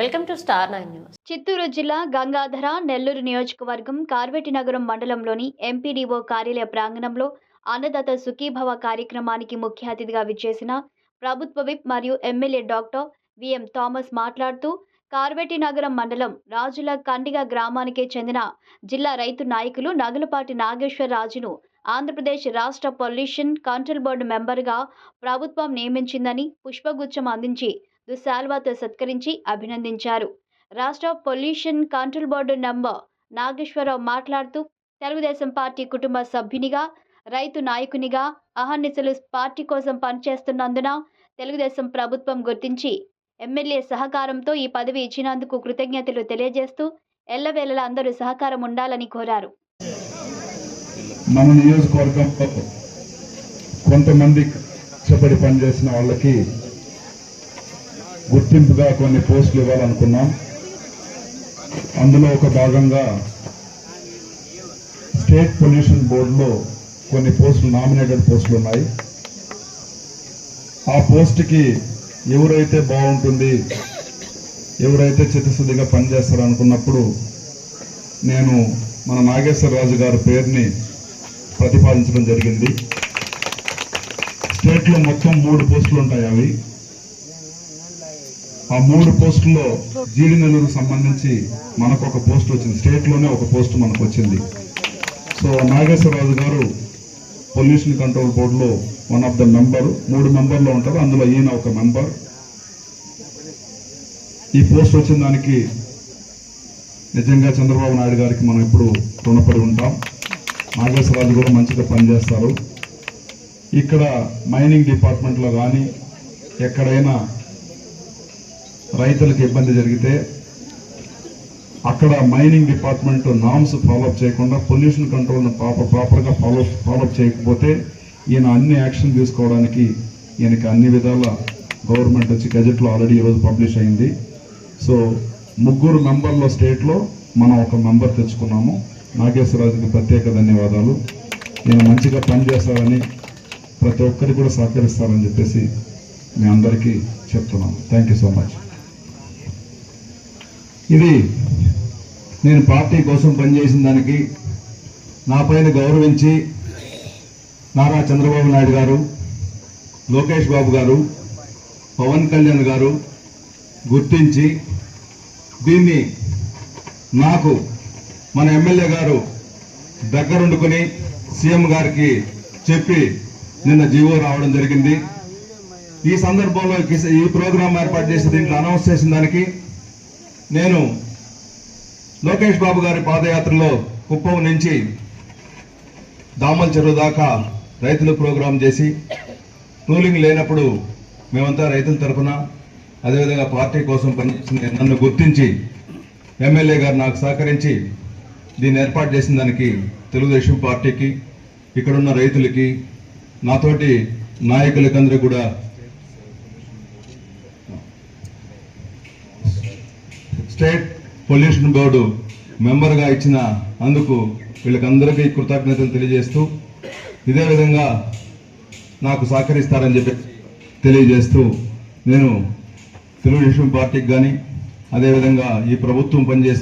Welcome to star nine news. Chittoor జిల్లా గంగాధర నెల్లూరు నియోజకవర్గం కార్వేటి నగరం మండలంలోని ఎంపీడీఓ కార్యాలయ ప్రాంగణంలో అన్నదాత సుఖీభవ కార్యక్రమానికి ముఖ్య అతిథిగా విచ్చేసిన ప్రభుత్వ విప్ మరియు ఎమ్మెల్యే డాక్టర్ విఎం థామస్ మాట్లాడుతూ కార్వేటి నగరం మండలం రాజుల కండిగ గ్రామానికే చెందిన జిల్లా రైతు నాయకులు నగలపాటి నాగేశ్వరరాజును ఆంధ్రప్రదేశ్ రాష్ట్ర పొల్యూషన్ కంట్రోల్ బోర్డు మెంబర్గా ప్రభుత్వం నియమించిందని పుష్పగుచ్చం అందించి దుశాల్వాతో సత్కరించి అభినందించారు. రాష్ట్ర pollution control board number Nageswara Rao మాట్లాడుతూ తెలుగుదేశం పార్టీ కుటుంబ సభ్యునిగా రైతు నాయకునిగా అహర్నిశలు పార్టీ కోసం పనిచేస్తున్నందున తెలుగుదేశం ప్రభుత్వం గుర్తించి ఎమ్మెల్యే సహకారంతో ఈ పదవి ఇచ్చినందుకు కృతజ్ఞతలు తెలియజేస్తూ ఎల్లవేళలా అందరూ సహకారం ఉండాలని కోరారు. మన నియోజకవర్గంలో కొంతమంది కష్టపడి పనిచేసిన వాళ్ళకి గుర్తింపుగా కొన్ని పోస్టులు ఇవ్వాలనుకున్నాం. అందులో ఒక భాగంగా స్టేట్ పొల్యూషన్ బోర్డులో కొన్ని పోస్టులు నామినేటెడ్ పోస్టులు ఉన్నాయి. ఆ పోస్ట్కి ఎవరైతే బాగుంటుంది ఎవరైతే చిత్తశుద్ధిగా పనిచేస్తారు అనుకున్నప్పుడు నేను మన నాగేశ్వరరాజు గారి పేరుని ప్రతిపాదించడం జరిగింది. స్టేట్లో మొత్తం మూడు పోస్టులు ఉంటాయి అవి. ఆ మూడు పోస్టుల్లో జీడి నెల్లూరుకు సంబంధించి మనకు ఒక పోస్ట్ వచ్చింది. స్టేట్లోనే ఒక పోస్ట్ మనకు వచ్చింది సో నాగేశ్వరరాజు గారు పొల్యూషన్ కంట్రోల్ బోర్డులో వన్ ఆఫ్ ద మెంబర్. మూడు మెంబర్లో ఉంటారు. అందులో ఈయన ఒక మెంబర్. ఈ పోస్ట్ వచ్చిన దానికి నిజంగా చంద్రబాబు నాయుడు గారికి మనం ఇప్పుడు రుణపడి ఉంటాం. నాగేశ్వరరాజు కూడా మంచిగా పనిచేస్తారు. ఇక్కడ మైనింగ్ డిపార్ట్మెంట్లో కానీ ఎక్కడైనా రైతులకు ఇబ్బంది జరిగితే అక్కడ mining department norms follow up చేయకుండా పొల్యూషన్ కంట్రోల్ ప్రాపర్ ప్రాపర్గా ఫాలో ఫాలోఅప్ చేయకపోతే ఈయన అన్ని యాక్షన్ తీసుకోవడానికి ఈయనకి అన్ని విధాల గవర్నమెంట్ వచ్చి గజెట్లో ఆల్రెడీ ఈరోజు పబ్లిష్ అయింది. సో ముగ్గురు మెంబర్ల స్టేట్లో మనం ఒక మెంబర్ తెచ్చుకున్నాము. నాగేశ్వరరాజుకి ప్రత్యేక ధన్యవాదాలు. నేను మంచిగా పనిచేస్తారని ప్రతి ఒక్కరికి కూడా సహకరిస్తారని చెప్పేసి మీ అందరికీ చెప్తున్నాను థ్యాంక్ యూ సో మచ్ ఇది నేను పార్టీ కోసం పనిచేసిన దానికి నా పైన గౌరవించి నారా చంద్రబాబు నాయుడు గారు లోకేష్ బాబు గారు పవన్ కళ్యాణ్ గారు గుర్తించి దీన్ని నాకు మన ఎమ్మెల్యే గారు దగ్గరుండుకొని సీఎం గారికి చెప్పి నిన్న జీవో రావడం జరిగింది. ఈ సందర్భంలో ఈ ప్రోగ్రాం ఏర్పాటు చేసి దీంట్లో అనౌన్స్ చేసిన దానికి నేను లోకేష్ బాబు గారి పాదయాత్రలో కుప్పం నుంచి దామల్ చెరువు దాకా రైతులు ప్రోగ్రాం చేసి రూలింగ్ లేనప్పుడు మేమంతా రైతుల తరఫున అదేవిధంగా పార్టీ కోసం పనిచేసిన నన్ను గుర్తించి ఎమ్మెల్యే గారు నాకు సహకరించి దీన్ని ఏర్పాటు చేసిన దానికి తెలుగుదేశం పార్టీకి ఇక్కడున్న రైతులకి నాతోటి నాయకులకందరూ కూడా స్టేట్ పొల్యూషన్ బోర్డు మెంబర్గా ఇచ్చిన అందుకు వీళ్ళకందరికీ కృతజ్ఞతలు తెలియజేస్తూ ఇదే విధంగా నాకు సహకరిస్తారని చెప్పి తెలియజేస్తూ నేను తెలుగుదేశం పార్టీకి కానీ అదేవిధంగా ఈ ప్రభుత్వం పనిచేసిన